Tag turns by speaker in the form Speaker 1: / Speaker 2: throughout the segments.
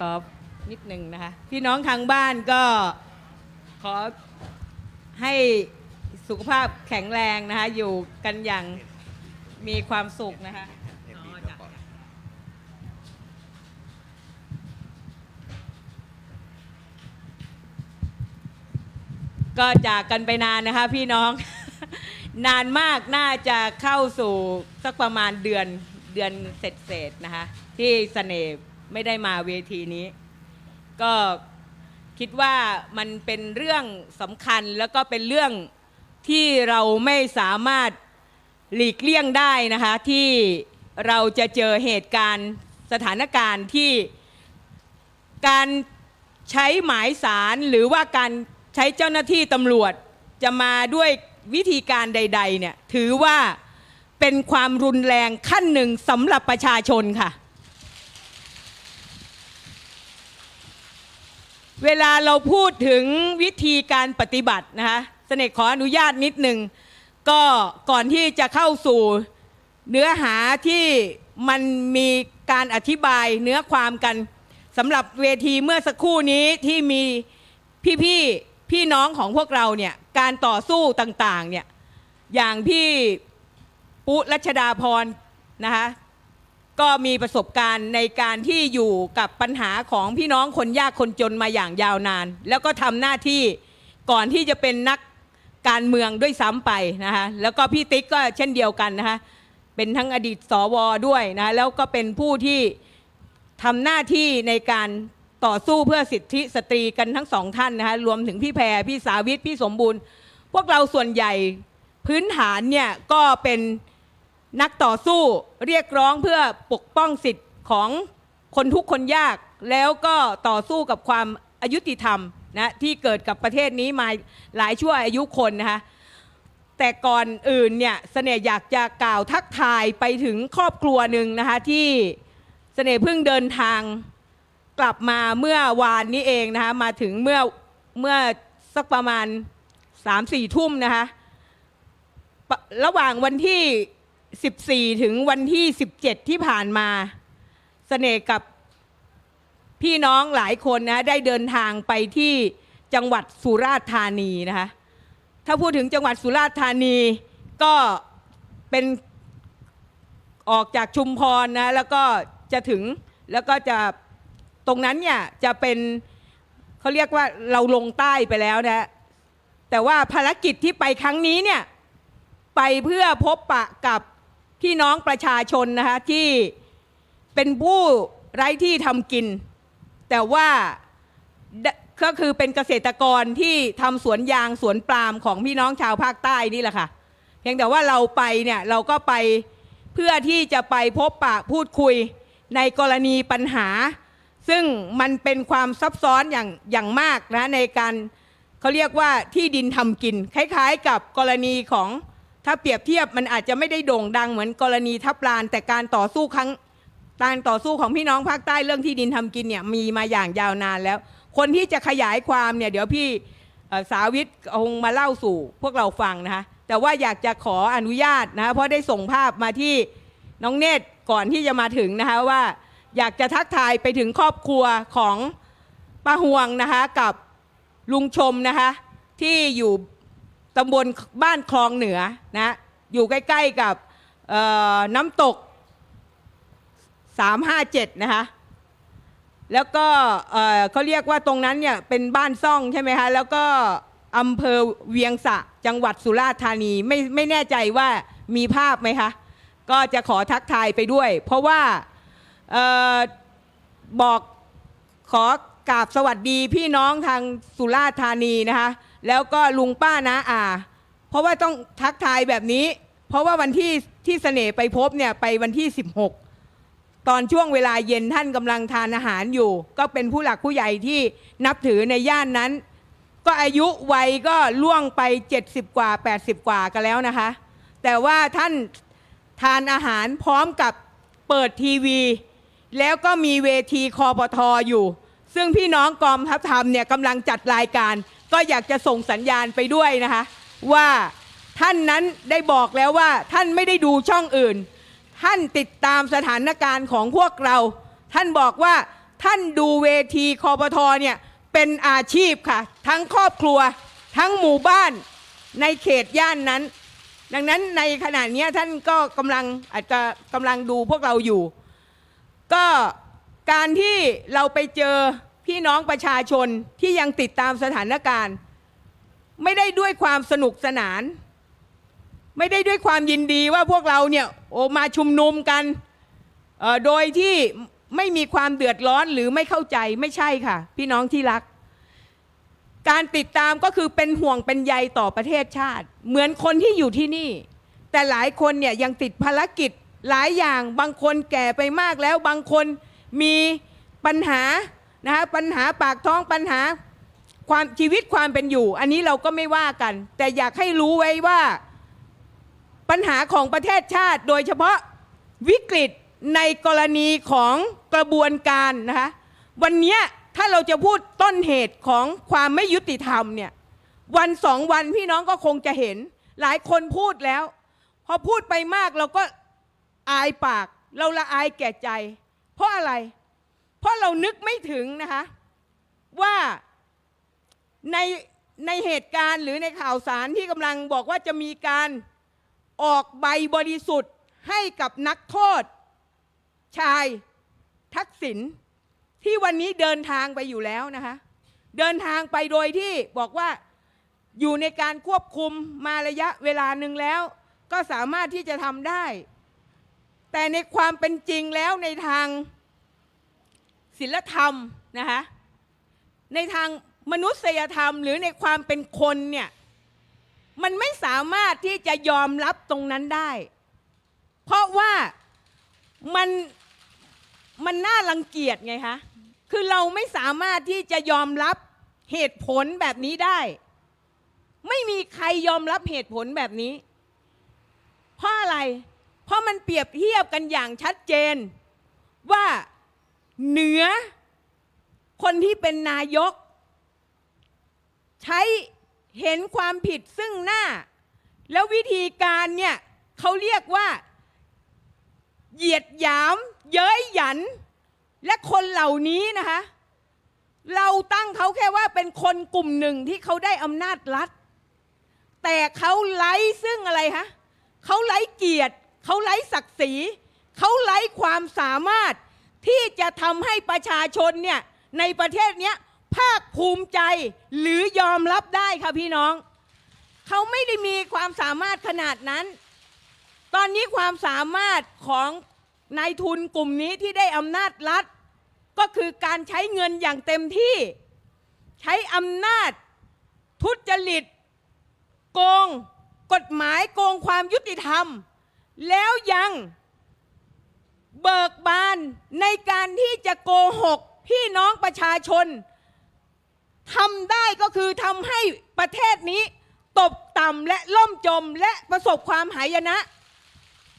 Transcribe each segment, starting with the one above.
Speaker 1: ขอนิดหนึ่งนะคะพี่น้องทางบ้านก็ขอให้สุขภาพแข็งแรงนะคะ อยู่กันอย่างมีความสุขนะคะก็จากกันไปนานนะคะพี่น้อง นานมากน่าจะเข้าสู่สักประมาณเดือนเดือนเศษๆนะคะ ที่เสน่ห์ ไม่ได้มาเวทีนี้ ก็คิดว่ามันเป็นเรื่องสำคัญแล้วก็เป็นเรื่องที่เราไม่สามารถหลีกเลี่ยงได้นะคะ ที่เราจะเจอเหตุการณ์สถานการณ์ที่การใช้หมายสารหรือว่าการใช้เจ้าหน้าที่ตำรวจจะมาด้วยวิธีการใด ๆ เนี่ย ถือว่าเป็นความรุนแรงขั้นหนึ่งสำหรับประชาชนค่ะ เวลาเราพูดถึงวิธีการปฏิบัตินะคะเสน่ห์ขออนุญาตนิดหนึ่งก็ก่อนที่จะเข้าสู่เนื้อหาที่มันมีการอธิบายเนื้อความกันสำหรับเวทีเมื่อสักครู่นี้ที่มีพี่ๆพี่น้องของพวกเราเนี่ยการต่อสู้ต่างๆเนี่ยอย่างพี่ปุรัชดาพรนะคะ ก็มีประสบการณ์ในการที่อยู่กับปัญหาของพี่น้องคนยากคนจนมาอย่างยาวนาน แล้วก็ทำหน้าที่ก่อนที่จะเป็นนักการเมืองด้วยซ้ำไปนะคะแล้วก็พี่ติ๊กก็เช่นเดียวกันนะคะเป็นทั้งอดีตสวด้วยนะแล้วก็เป็นผู้ที่ทำหน้าที่ในการต่อสู้เพื่อสิทธิสตรีกันทั้งสองท่านนะคะรวมถึงพี่แพรพี่สาวิตพี่สมบูรณ์ พวกเราส่วนใหญ่พื้นฐานเนี่ยก็เป็น นักต่อสู้เรียกร้องเพื่อปกป้องสิทธิ์ของคนทุกคนยาก แล้วก็ต่อสู้กับความอายุติธรรมนะที่เกิดกับประเทศนี้มาหลายชั่วอายุคนนะคะแต่ก่อนอื่นเนี่ยเสน่ห์อยากจะกล่าวทักทายไปถึงครอบครัวหนึ่งนะคะที่เสน่ห์เพิ่งเดินทางกลับมาเมื่อวานนี้เองนะคะมาถึงเมื่อเมื่อสักประมาณ3-4ทุ่มนะคะระหว่างวันที่ 14 ถึงวันที่ 17 ที่ผ่านมาเสน่ห์กับพี่น้องหลายคนนะได้เดินทางไปที่จังหวัดสุราษฎร์ธานีนะคะถ้าพูดถึงจังหวัดสุราษฎร์ธานีก็เป็นออกจากชุมพรนะแล้วก็จะถึงแล้วก็จะตรงนั้นเนี่ยจะเป็นเขาเรียกว่าเราลงใต้ไปแล้วนะแต่ว่าภารกิจที่ไปครั้งนี้เนี่ยไปเพื่อพบปะกับ พี่น้องประชาชนนะคะที่เป็นผู้ไร้ที่ทำกิน แต่ว่าก็คือเป็นเกษตรกรที่ทำสวนยางสวนปาล์มของพี่น้องชาวภาคใต้นี่แหละค่ะเพียงแต่ว่าเราไปเนี่ยเราก็ไปเพื่อที่จะไปพบปะพูดคุยในกรณีปัญหา ซึ่งมันเป็นความซับซ้อนอย่างอย่างมากนะในการเขาเรียกว่าที่ดินทำกิน คล้ายๆ กับกรณีของ ถ้าเปรียบเทียบมันอาจจะไม่ได้โด่งดังเหมือนกรณีทับลาน แต่การต่อสู้ครั้งการต่อสู้ของพี่น้องภาคใต้เรื่องที่ดินทำกินเนี่ยมีมาอย่างยาวนานแล้ว คนที่จะขยายความเนี่ยเดี๋ยวพี่สาวิทย์คงมาเล่าสู่พวกเราฟังนะคะแต่ว่าอยากจะขออนุญาตนะคะเพราะได้ส่งภาพมาที่น้องเนตรก่อนที่จะมาถึงนะคะว่าอยากจะทักทายไปถึงครอบครัวของป้าห่วงนะคะกับลุงชมนะคะที่อยู่ ตำบลบ้านคลองเหนือนะอยู่ใกล้ๆกับน้ำตก 357 นะคะแล้วก็เขาเรียกว่าตรงนั้นเนี่ยเป็นบ้านซ่องใช่ไหมคะแล้วก็อำเภอเวียงสะจังหวัดสุราษฎร์ธานีไม่ไม่แน่ใจว่ามีภาพไหมคะก็จะขอทักทายไปด้วย เพราะว่าออบอกขอกราบสวัสดีพี่น้องทางสุราษฎร์ธานีนะคะ แล้วก็ลุงป้านะอาเพราะว่าต้องทักทายแบบนี้ เพราะว่าวันที่ที่เสน่ห์ไปพบเนี่ยไปวันที่ 16 ตอนช่วงเวลาเย็นท่านกำลังทานอาหารอยู่ ก็เป็นผู้หลักผู้ใหญ่ที่นับถือในย่านนั้น ก็อายุวัยก็ล่วงไป 70 กว่า 80 กว่ากันแล้วนะคะ แต่ว่าท่านทานอาหารพร้อมกับเปิดทีวี แล้วก็มีเวทีคอปทออยู่ ซึ่งพี่น้องกองทัพธรรมเนี่ยกำลังจัดรายการ ก็อยากจะส่งสัญญาณไปด้วยนะคะ ว่าท่านนั้นได้บอกแล้วว่าท่านไม่ได้ดูช่องอื่น ท่านติดตามสถานการณ์ของพวกเรา ท่านบอกว่าท่านดูเวทีคอปทเนี่ยเป็นอาชีพค่ะ ทั้งครอบครัว ทั้งหมู่บ้านในเขตย่านนั้น ดังนั้นในขณะนี้ท่านก็กำลังอาจจะกำลังดูพวกเราอยู่ ก็การที่เราไปเจอ พี่น้องประชาชนที่ยังติดตามสถานการณ์ ไม่ได้ด้วยความสนุกสนาน ไม่ได้ด้วยความยินดีว่าพวกเราเนี่ยโอมาชุมนุมกันโดยที่ไม่มีความเดือดร้อนหรือไม่เข้าใจไม่ใช่ค่ะ พี่น้องที่รัก การติดตามก็คือเป็นห่วงเป็นใยต่อประเทศชาติ เหมือนคนที่อยู่ที่นี่ แต่หลายคนเนี่ยยังติดภารกิจหลายอย่างบางคนแก่ไปมากแล้วบางคนมีปัญหา นะคะปัญหาปากท้องปัญหาความชีวิตความเป็นอยู่ อันนี้เราก็ไม่ว่ากัน แต่อยากให้รู้ไว้ว่าปัญหาของประเทศชาติ โดยเฉพาะวิกฤตในกรณีของกระบวนการนะคะวันนี้ถ้าเราจะพูดต้นเหตุของความไม่ยุติธรรมเนี่ยวันสองวันพี่น้องก็คงจะเห็น หลายคนพูดแล้ว พอพูดไปมากเราก็อายปาก เราละอายแก่ใจ เพราะอะไร เพราะเรานึกไม่ถึงนะคะ ว่าในในเหตุการณ์หรือในข่าวสารที่กำลังบอกว่าจะมีการออกใบบริสุทธิ์ให้กับนักโทษ ชายทักษิณที่วันนี้เดินทางไปอยู่แล้วนะคะ เดินทางไปโดยที่บอกว่าอยู่ในการควบคุมมาระยะเวลาหนึ่งแล้ว ก็สามารถที่จะทำได้ แต่ในความเป็นจริงแล้วในทาง ศิลธรรมนะคะในทางมนุษยธรรมหรือในความเป็นคนเนี่ยมันไม่สามารถที่จะยอมรับตรงนั้นได้ เพราะว่ามันมันน่ารังเกียจไงคะคือเราไม่สามารถที่จะยอมรับเหตุผลแบบนี้ได้ ไม่มีใครยอมรับเหตุผลแบบนี้ เพราะอะไร เพราะมันเปรียบเทียบกันอย่างชัดเจนว่า เหนือ คนที่เป็นนายก ใช้เห็นความผิดซึ่งหน้า แล้ววิธีการเนี่ยเขาเรียกว่า เหยียดหยาม เย้ยหยัน และคนเหล่านี้นะคะ เราตั้งเขาแค่ว่าเป็นคนกลุ่มหนึ่งที่เขาได้อำนาจรัฐ แต่เขาไร้ซึ่งอะไรคะเขาไร้เกียรติเขาไร้ศักดิ์ศรีเขาไร้ความสามารถ ที่จะทำให้ประชาชนเนี่ยในประเทศเนี้ยภาคภูมิใจหรือยอมรับได้ค่ะพี่น้อง เขาไม่ได้มีความสามารถขนาดนั้น ตอนนี้ความสามารถของนายทุนกลุ่มนี้ที่ได้อำนาจรัฐ ก็คือการใช้เงินอย่างเต็มที่ ใช้อำนาจ ทุจริต โกง กฎหมายโกงความยุติธรรม แล้วยัง เบิกบานในการที่จะโกหกพี่น้องประชาชนทำได้ก็คือทำให้ประเทศนี้ ตกต่ำและล่มจมและประสบความหายนะ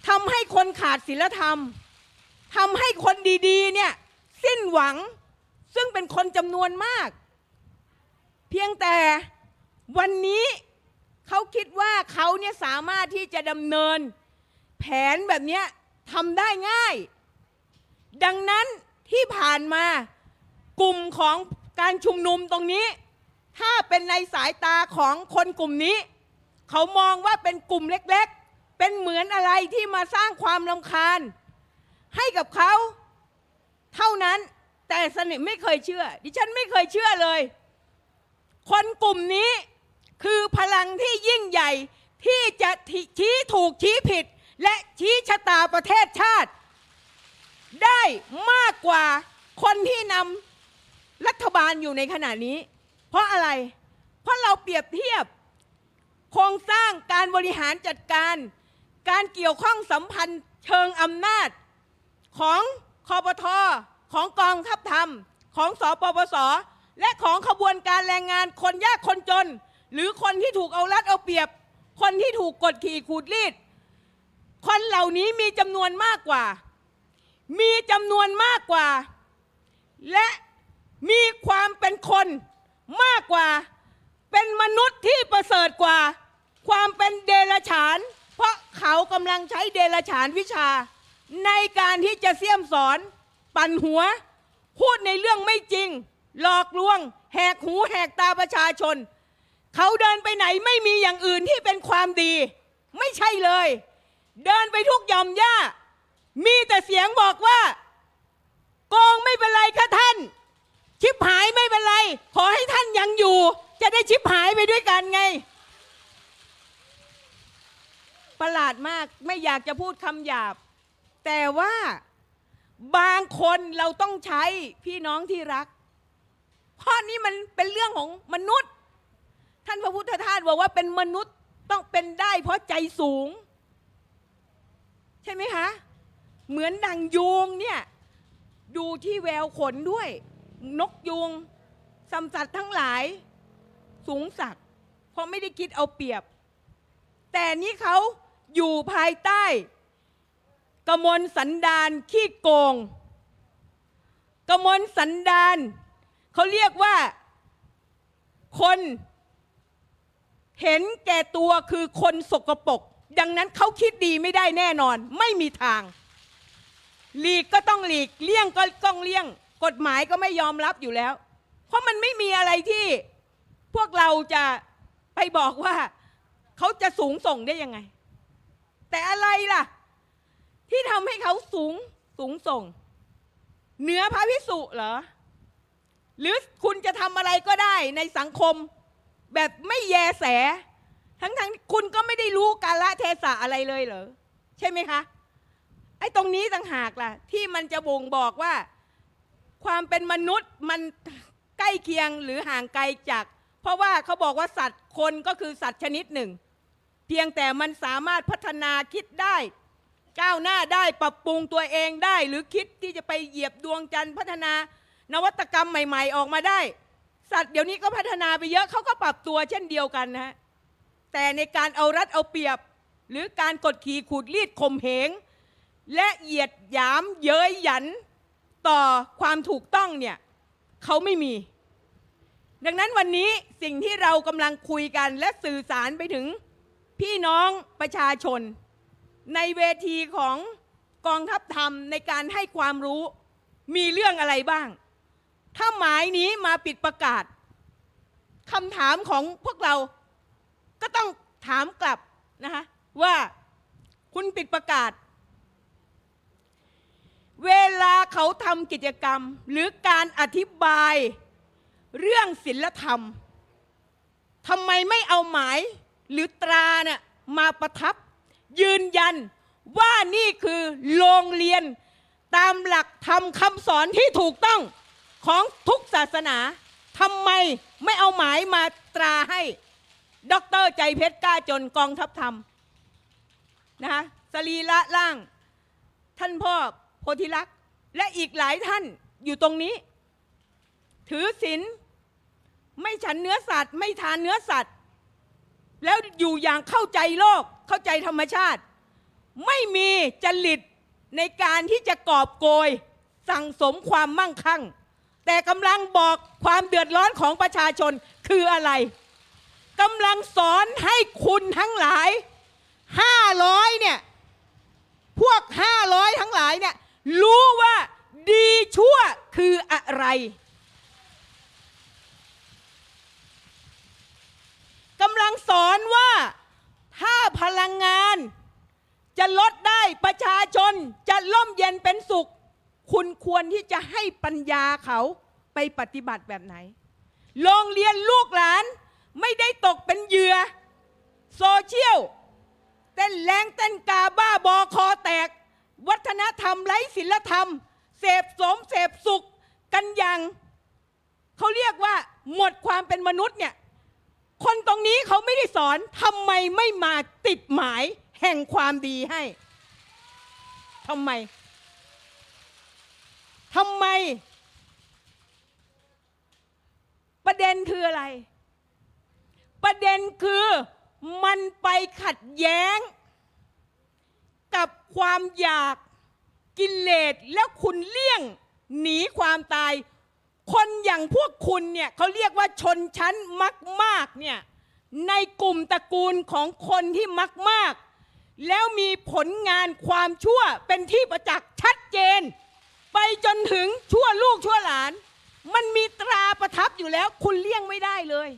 Speaker 1: ทำให้คนขาดศีลธรรมทำให้คนดีๆเนี่ยสิ้นหวังซึ่งเป็นคนจำนวนมาก เพียงแต่วันนี้เขาคิดว่าเขาเนี่ยสามารถที่จะดำเนิน แผนแบบนี้ทำได้ง่าย ดังนั้นที่ผ่านมากลุ่มของการชุมนุมตรงนี้ ถ้าเป็นในสายตาของคนกลุ่มนี้ เขามองว่าเป็นกลุ่มเล็กๆ เป็นเหมือนอะไรที่มาสร้างความลำคาญ ให้กับเขาเท่านั้นแต่สนิทไม่เคยเชื่อ ดิฉันไม่เคยเชื่อเลย คนกลุ่มนี้คือพลังที่ยิ่งใหญ่ที่จะชี้ถูกชี้ผิด และชี้ชะตาประเทศชาติ ได้มากกว่าคนที่นำรัฐบาลอยู่ในขณะนี้ เพราะอะไร เพราะเราเปรียบเทียบ โครงสร้างการบริหารจัดการ การเกี่ยวข้องสัมพันธ์เชิงอำนาจ ของคอปทอของกองทัพธรรม ของสอปปส และของขบวนการแรงงานคนยากคนจน หรือคนที่ถูกเอารัดเอาเปรียบ คนที่ถูกกดขี่ขูดรีด คนเหล่านี้มีจำนวนมากกว่า มีจำนวนมากกว่า และมีความเป็นคนมากกว่า เป็นมนุษย์ที่ประเสริฐกว่า ความเป็นเดรัจฉาน เพราะเขากำลังใช้เดรัจฉานวิชา ในการที่จะเสี่ยมสอน ปั่นหัว พูดในเรื่องไม่จริง หลอกลวง แหกหูแหกตาประชาชน เขาเดินไปไหนไม่มีอย่างอื่นที่เป็นความดี ไม่ใช่เลย เดินไปทุกยอมหญ้า มีแต่เสียงบอกว่า โกงไม่เป็นไรค่ะท่าน ชิบหายไม่เป็นไร ขอให้ท่านยังอยู่ จะได้ชิบหายไปด้วยกันไง ประหลาดมากไม่อยากจะพูดคำหยาบ แต่ว่าบางคนเราต้องใช้พี่น้องที่รัก เพราะนี่มันเป็นเรื่องของมนุษย์ ท่านพระพุทธทาสบอกว่าเป็นมนุษย์ต้องเป็นได้เพราะใจสูง ใช่ไหมคะ เหมือนดังยูงเนี่ยดูที่แววขนด้วย นกยูงสัมสัตว์ทั้งหลาย สูงสักเพราะไม่ได้คิดเอาเปรียบ แต่นี่เขาอยู่ภายใต้กมลสันดานขี้โกงกมลสันดานเขาเรียกว่า คน เห็นแก่ตัวคือคนสกปรกดังนั้นเขาคิดดีไม่ได้แน่นอน ไม่มีทาง หลีกก็ต้องหลีกเลี่ยงก็ต้องเลี่ยง กฎหมายก็ไม่ยอมรับอยู่แล้ว เพราะมันไม่มีอะไรที่พวกเราจะไปบอกว่าเขาจะสูงส่งได้ยังไง แต่อะไรล่ะ ที่ทำให้เขาสูงสูงส่ง เหนือพระพิสุเหรอ หรือคุณจะทำอะไรก็ได้ในสังคม แบบไม่แยแส ทั้งๆ คุณก็ไม่ได้รู้กาละเทศะอะไรเลยเหรอ ใช่ไหมคะ ไอ้ตรงนี้ต่างหากล่ะ ที่มันจะบ่งบอกว่า ความเป็นมนุษย์มันใกล้เคียงหรือห่างไกลจาก เพราะว่าเขาบอกว่าสัตว์คนก็คือสัตว์ชนิดหนึ่ง เพียงแต่มันสามารถพัฒนาคิดได้ ก้าวหน้าได้ปรับปรุงตัวเองได้ หรือคิดที่จะไปเหยียบดวงจันทร์พัฒนานวัตกรรมใหม่ ๆ ออกมาได้ สัตว์เดี๋ยวนี้ก็พัฒนาไปเยอะเขาก็ปรับตัวเช่นเดียวกันนะฮะแต่ในการเอารัดเอาเปรียบ หรือการกดขี่ขูดรีดข่มเหง และเหยียดหยามเย้ยหยันต่อความถูกต้องเนี่ยเขาไม่มี ดังนั้นวันนี้สิ่งที่เรากำลังคุยกันและสื่อสารไปถึงพี่น้องประชาชน ในเวทีของกองทัพธรรมในการให้ความรู้มีเรื่องอะไรบ้าง ถ้าหมายนี้มาปิดประกาศคำถามของพวกเราก็ต้องถามกลับนะคะว่าคุณปิดประกาศ เวลาเขาทำกิจกรรม หรือการอธิบายเรื่องศิลธรรมทำไมไม่เอาหมายหรือตราเนี่ยมาประทับ ยืนยันว่านี่คือโรงเรียนตามหลักธรรมคำสอนที่ถูกต้องของทุกศาสนาทำไมไม่เอาหมายมาตราให้ด็อกเตอร์ใจเพชรกล้าจนกองทัพธรรมนะคะสรีละร่าง ท่านพ่อ ธิลักษณ์และอีกหลายท่านอยู่ตรงนี้ ถือศีลไม่ฉันเนื้อสัตว์ ไม่ทานเนื้อสัตว์ แล้วอยู่อย่างเข้าใจโลกเข้าใจธรรมชาติ ไม่มีจริตในการที่จะกอบโกย สั่งสมความมั่งคั่ง แต่กำลังบอกความเดือดร้อนของประชาชนคืออะไรกำลังสอนให้คุณทั้งหลายห้าร้อยเนี่ยพวกห้าร้อยทั้งหลายเนี่ย รู้ว่าดีชั่วคืออะไร กำลังสอนว่าถ้าพลังงาน จะลดได้ประชาชนจะล่มเย็นเป็นสุข คุณควรที่จะให้ปัญญาเขาไปปฏิบัติแบบไหน โรงเรียนลูกหลานไม่ได้ตกเป็นเหยื่อโซเชียลเต้นแรงเต้นกาบ้าบอคอแตก วัฒนธรรมไร้ศีลธรรม เสพสมเสพสุขกันอย่างเขาเรียกว่าหมดความเป็นมนุษย์เนี่ยคนตรงนี้เขาไม่ได้สอนทำไมไม่มาติดหมายแห่งความดีให้ทำไมทำไม ประเด็นคืออะไร ประเด็นคือมันไปขัดแย้ง กับความอยากกิเลสแล้วคุณเลี่ยงหนีความตาย คนอย่างพวกคุณเนี่ยเขาเรียกว่าชนชั้นมักมากเนี่ยในกลุ่มตระกูลของคนที่มักมากแล้วมีผลงานความชั่วเป็นที่ประจักษ์ชัดเจน ไปจนถึงชั่วลูกชั่วหลาน มันมีตราประทับอยู่แล้ว คุณเลี่ยงไม่ได้เลย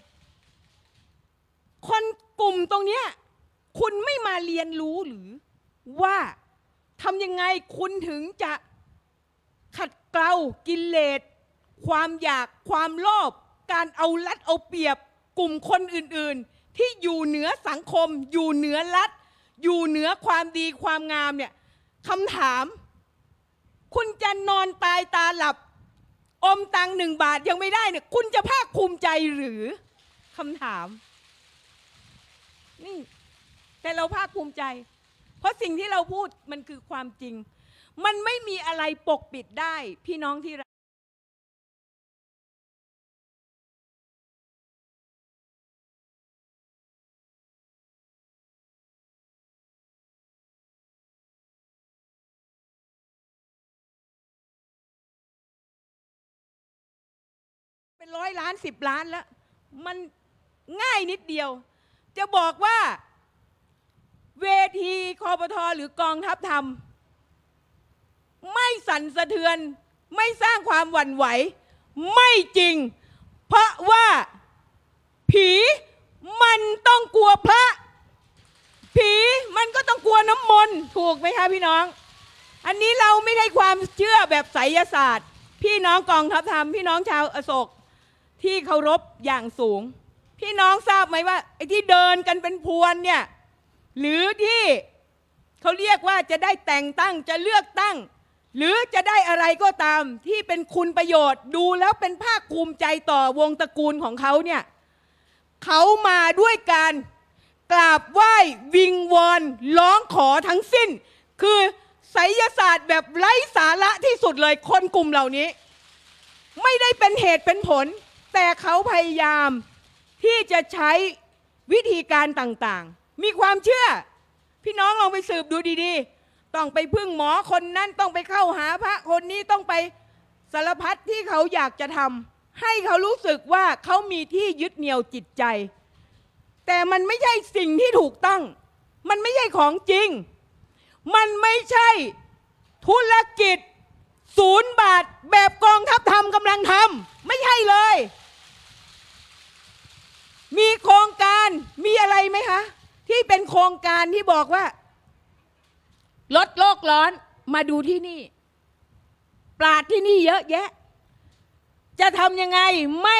Speaker 1: คนกลุ่มตรงเนี้ยคุณไม่มาเรียนรู้หรือ ว่าทำยังไงคุณถึงจะขัดเกลากิเลสความอยากความโลภการเอารัดเอาเปรียบกลุ่มคนอื่นๆ ที่อยู่เหนือสังคม อยู่เหนือรัฐ อยู่เหนือความดีความงามเนี่ยคำถาม คุณจะนอนตายตาหลับ อมตังหนึ่งบาทยังไม่ได้เนี่ยคุณจะภาคภูมิใจหรือคำถามนี่แต่เราภาคภูมิใจ เพราะสิ่งที่เราพูดมันคือความจริง มันไม่มีอะไรปกปิดได้ พี่น้องที่รักเป็นร้อยล้านสิบล้านแล้ว มันง่ายนิดเดียว จะบอกว่า เวทีคอปทหรือกองทัพธรรม ไม่สั่นสะเทือน ไม่สร้างความหวั่นไหว ไม่จริง เพราะว่าผีมันต้องกลัวพระ ผีมันก็ต้องกลัวน้ำมนต์ถูกไหมคะพี่น้อง อันนี้เราไม่ได้ความเชื่อแบบไสยศาสตร์ พี่น้องกองทัพธรรม พี่น้องชาวอโศกที่เคารพอย่างสูง พี่น้องทราบไหมว่าไอ้ที่เดินกันเป็นพวนเนี่ย หรือที่เขาเรียกว่าจะได้แต่งตั้งจะเลือกตั้ง หรือจะได้อะไรก็ตามที่เป็นคุณประโยชน์ดูแล้วเป็นภาคภูมิใจต่อวงตระกูลของเขาเนี่ยเขามาด้วยการกราบไหว้วิงวอนร้องขอทั้งสิ้น คือไสยศาสตร์แบบไร้สาระที่สุดเลยคนกลุ่มเหล่านี้ ไม่ได้เป็นเหตุเป็นผล แต่เขาพยายามที่จะใช้วิธีการต่างๆ มีความเชื่อ พี่น้องลองไปสืบดูดีๆ ต้องไปพึ่งหมอคนนั้นต้องไปเข้าหาพระคนนี้ต้องไปสารพัดที่เขาอยากจะทำให้เขารู้สึกว่าเขามีที่ยึดเหนี่ยวจิตใจ แต่มันไม่ใช่สิ่งที่ถูกต้อง มันไม่ใช่ของจริง มันไม่ใช่ธุรกิจศูนย์บาทแบบกองทัพทำกำลังทำไม่ใช่เลย มีโครงการมีอะไรไหมคะ ที่เป็นโครงการที่บอกว่า ลดโลกร้อนมาดูที่นี่ปราดที่นี่เยอะแยะ จะทำยังไงไม่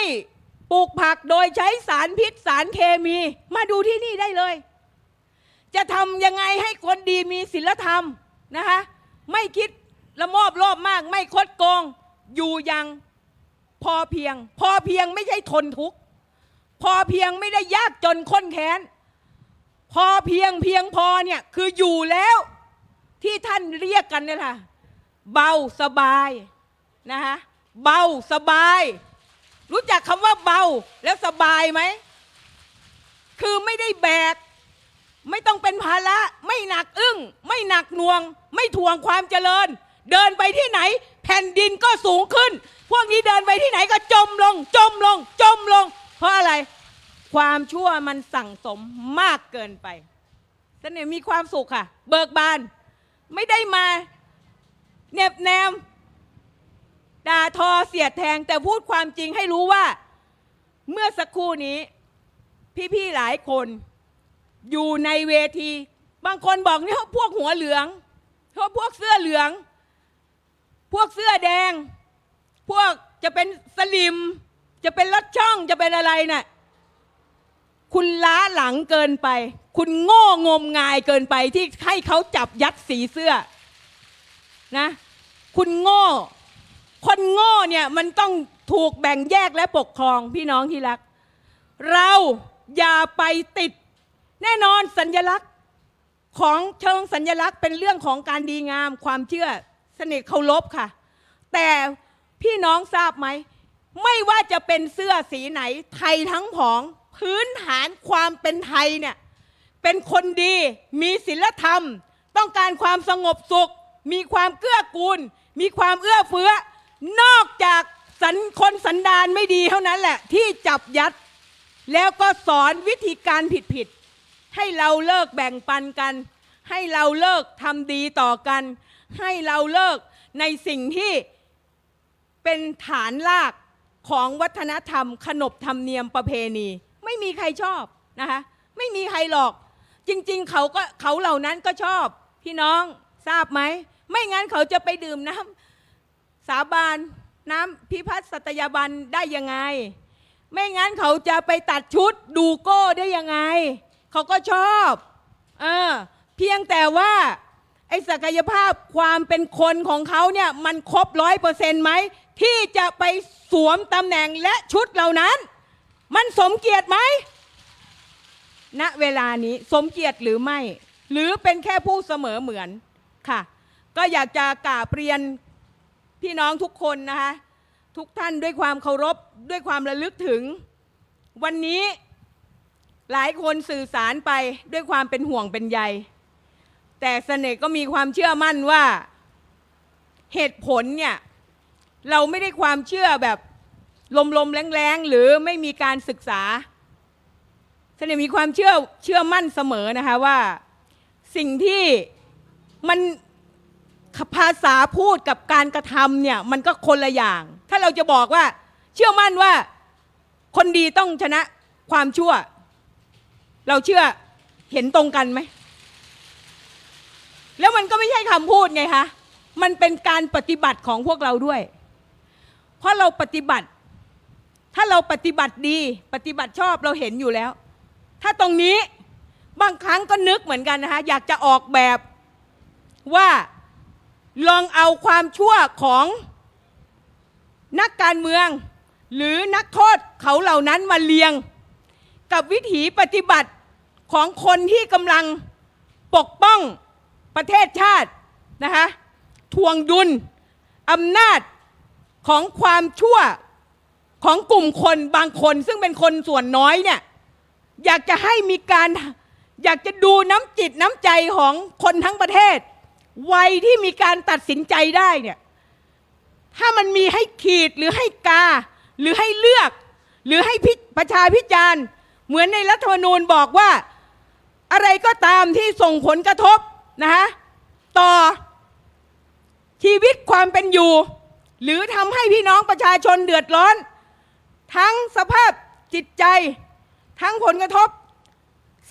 Speaker 1: ปลูกผักโดยใช้สารพิษสารเคมี มาดูที่นี่ได้เลย จะทำยังไงให้คนดีมีศีลธรรมนะคะ ไม่คิดละโมบโลภมาก ไม่คดโกง อยู่อยังพอเพียง พอเพียงไม่ใช่ทนทุกข์ พอเพียงไม่ได้ยากจนข้นแค้น พอเพียงเพียงพอเนี่ยคืออยู่แล้วที่ท่านเรียกกันเนี่ยค่ะเบาสบายนะคะเบาสบาย รู้จักคำว่าเบาแล้วสบายไหมคือไม่ได้แบก ไม่ต้องเป็นภาระไม่หนักอึ้ง ไม่หนักหน่วง ไม่ทวงความเจริญ เดินไปที่ไหน แผ่นดินก็สูงขึ้น พวกนี้เดินไปที่ไหนก็จมลง จมลง จมลง เพราะอะไร ความชั่วมันสั่งสมมากเกินไปเสน่ห์มีความสุขค่ะ เบิกบาน ไม่ได้มาเน็บแนมด่าทอเสียดแทงแต่พูดความจริงให้รู้ว่า เมื่อสักครู่นี้ พี่ๆหลายคน อยู่ในเวที บางคนบอกเนี่ยพวกหัวเหลืองพวกพวกเสื้อเหลือง พวกเสื้อแดง พวกจะเป็นสลิม จะเป็นรถช่องจะเป็นอะไรน่ะ คุณล้าหลังเกินไป คุณโง่งมงายเกินไปที่ให้เขาจับยัดสีเสื้อนะ คุณโง่ คนโง่เนี่ยมันต้องถูกแบ่งแยกและปกครองพี่น้องที่รัก เราอย่าไปติด แน่นอนสัญลักษณ์ของเชิงสัญลักษณ์เป็นเรื่องของการดีงามความเชื่อสนิทเคารพค่ะ แต่พี่น้องทราบไหม ไม่ว่าจะเป็นเสื้อสีไหนไทยทั้งผอง พื้นฐานความเป็นไทยเนี่ยเป็นคนดีมีศีลธรรม ต้องการความสงบสุข มีความเกื้อกูล มีความเอื้อเฟื้อ นอกจากสันคนสันดานไม่ดีเท่านั้นแหละ ที่จับยัด แล้วก็สอนวิธีการผิดๆให้เราเลิกแบ่งปันกัน ให้เราเลิกทำดีต่อกัน ให้เราเลิกในสิ่งที่เป็นฐานรากของวัฒนธรรม ขนบธรรมเนียมประเพณี ไม่มีใครชอบนะคะไม่มีใครหรอก จริง ๆ เขาก็เขาเหล่านั้นก็ชอบ พี่น้องทราบไหม ไม่งั้นเขาจะไปดื่มน้ำสาบานน้ำพิพัฒน์สัตยาบันได้ยังไง ไม่งั้นเขาจะไปตัดชุดดูโก้ได้ยังไง เขาก็ชอบเออเพียงแต่ว่าไอ้ศักยภาพความเป็นคนของเขาเนี่ยมันครบร้อยเปอร์เซ็นต์ไหมที่จะไปสวมตำแหน่งและชุดเหล่านั้น มันสมเกียรติไหมณเวลานี้สมเกียรติหรือไม่ หรือเป็นแค่ผู้เสมอเหมือนค่ะ ก็อยากจะกราบเรียนพี่น้องทุกคนนะคะทุกท่านด้วยความเคารพด้วยความระลึกถึง วันนี้หลายคนสื่อสารไปด้วยความเป็นห่วงเป็นใย แต่เสน่ห์ก็มีความเชื่อมั่นว่าเหตุผลเนี่ย เราไม่ได้ความเชื่อแบบ ลมๆแรงๆ หรือไม่มีการศึกษาเสน่ห์มีความเชื่อเชื่อมั่นเสมอนะคะว่า สิ่งที่มันภาษาพูดกับการกระทำเนี่ยมันก็คนละอย่าง ถ้าเราจะบอกว่า เชื่อมั่นว่าคนดีต้องชนะความชั่ว เราเชื่อเห็นตรงกันไหม แล้วมันก็ไม่ใช่คำพูดไงคะ มันเป็นการปฏิบัติของพวกเราด้วย เพราะเราปฏิบัติ ถ้าเราปฏิบัติดีปฏิบัติชอบเราเห็นอยู่แล้ว ถ้าตรงนี้บางครั้งก็นึกเหมือนกันนะคะอยากจะออกแบบว่าลองเอาความชั่วของนักการเมือง หรือนักโทษเขาเหล่านั้นมาเลียง กับวิถีปฏิบัติของคนที่กำลังปกป้องประเทศชาตินะคะทวงดุลอำนาจของความชั่ว ของกลุ่มคนบางคนซึ่งเป็นคนส่วนน้อยเนี่ยอยากจะให้มีการอยากจะดูน้ำจิตน้ำใจของคนทั้งประเทศ วัยที่มีการตัดสินใจได้เนี่ยถ้ามันมีให้ขีดหรือให้กา หรือให้เลือก หรือให้พิประชาพิจารณ์ เหมือนในรัฐธรรมนูญบอกว่า อะไรก็ตามที่ส่งผลกระทบนะคะต่อชีวิตความเป็นอยู่ หรือทำให้พี่น้องประชาชนเดือดร้อน ทั้งสภาพจิตใจ ทั้งผลกระทบ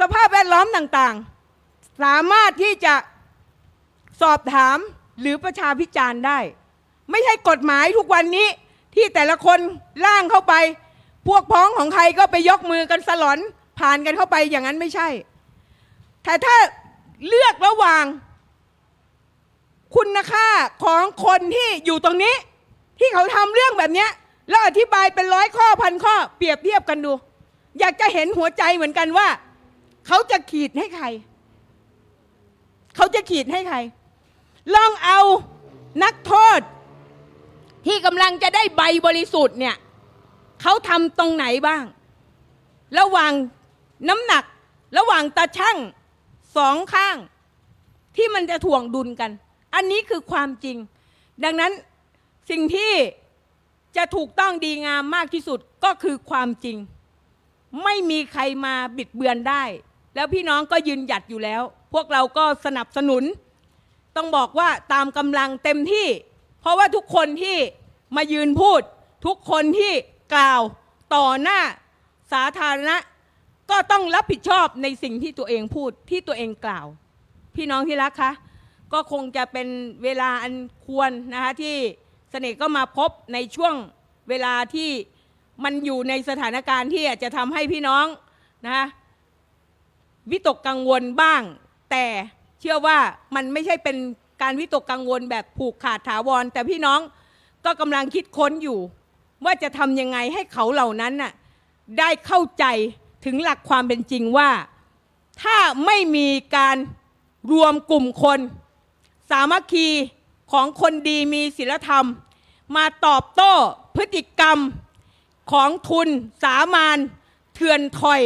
Speaker 1: สภาพแวดล้อมต่างๆ สามารถที่จะสอบถามหรือประชาพิจารณ์ได้ ไม่ใช่กฎหมายทุกวันนี้ที่แต่ละคนร่างเข้าไป พวกพ้องของใครก็ไปยกมือกันสลอนผ่านกันเข้าไปอย่างนั้นไม่ใช่ แต่ถ้าเลือกระหว่าง คุณค่าของคนที่อยู่ตรงนี้ ที่เขาทำเรื่องแบบนี้ แล้วอธิบายเป็นร้อยข้อพันข้อ เปรียบเทียบกันดู อยากจะเห็นหัวใจเหมือนกันว่า เขาจะขีดให้ใคร เขาจะขีดให้ใคร ลองเอานักโทษ ที่กำลังจะได้ใบบริสุทธิ์เนี่ยเขาทำตรงไหนบ้าง ระหว่างน้ำหนัก ระหว่างตาช่างสองข้าง ที่มันจะถ่วงดุลกัน อันนี้คือความจริง ดังนั้นสิ่งที่ จะถูกต้องดีงามมากที่สุดก็คือความจริง ไม่มีใครมาบิดเบือนได้ แล้วพี่น้องก็ยืนหยัดอยู่แล้ว พวกเราก็สนับสนุน ต้องบอกว่าตามกำลังเต็มที่ เพราะว่าทุกคนที่มายืนพูด ทุกคนที่กล่าวต่อหน้าสาธารณะ ก็ต้องรับผิดชอบในสิ่งที่ตัวเองพูดที่ตัวเองกล่าว พี่น้องที่รักคะก็คงจะเป็นเวลาอันควรนะคะที่ เสน่ห์ก็มาพบในช่วงเวลาที่มันอยู่ในสถานการณ์ที่อาจจะทำให้พี่น้องนะคะวิตกกังวลบ้าง แต่เชื่อว่ามันไม่ใช่เป็นการวิตกกังวลแบบผูกขาดถาวร แต่พี่น้องก็กำลังคิดค้นอยู่ ว่าจะทำยังไงให้เขาเหล่านั้นน่ะได้เข้าใจถึงหลักความเป็นจริงว่า ถ้าไม่มีการรวมกลุ่มคน สามัคคี ของคนดีมีศีลธรรม มาตอบโต้พฤติกรรมของทุนสามานเถื่อนถอย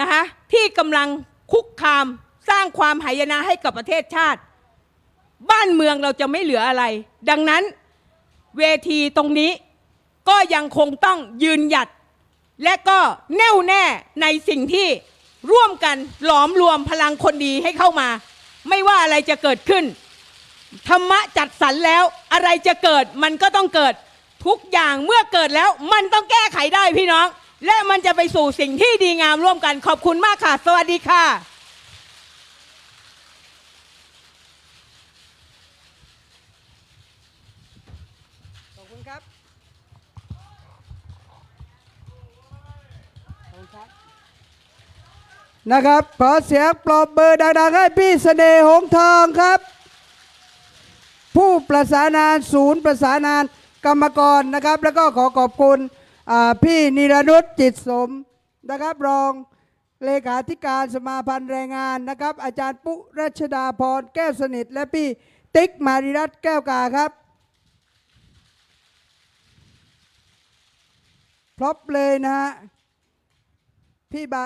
Speaker 1: นะคะที่กำลังคุกคามสร้างความหายนะให้กับประเทศชาติ บ้านเมืองเราจะไม่เหลืออะไร ดังนั้นเวทีตรงนี้ก็ยังคงต้องยืนหยัด และก็แน่วแน่ในสิ่งที่ร่วมกันหลอมรวมพลังคนดีให้เข้ามา ไม่ว่าอะไรจะเกิดขึ้น ธรรมะจัดสรรแล้วอะไรจะเกิดมันก็ต้องเกิดทุกอย่างเมื่อเกิดแล้วมันต้องแก้ไขได้พี่น้อง และมันจะไปสู่สิ่งที่ดีงามร่วมกันขอบคุณมากค่ะ สวัสดีค่ะขอบคุณครับ
Speaker 2: นะครับขอเสียงปรบมือดังๆให้พี่เสน่ห์หงส์ทองครับ ผู้ประสานงานศูนย์ประสานงานกรรมกรนะครับ แล้วก็ขอขอบคุณพี่นิรนุชจิตสมนะครับ รองเลขาธิการสมาพันธ์แรงงานนะครับ อาจารย์ปุรัชดาพรแก้วสนิท และพี่ติ๊กมาริรัตนแก้วกาครับพร้อมเลยนะฮะพี่บา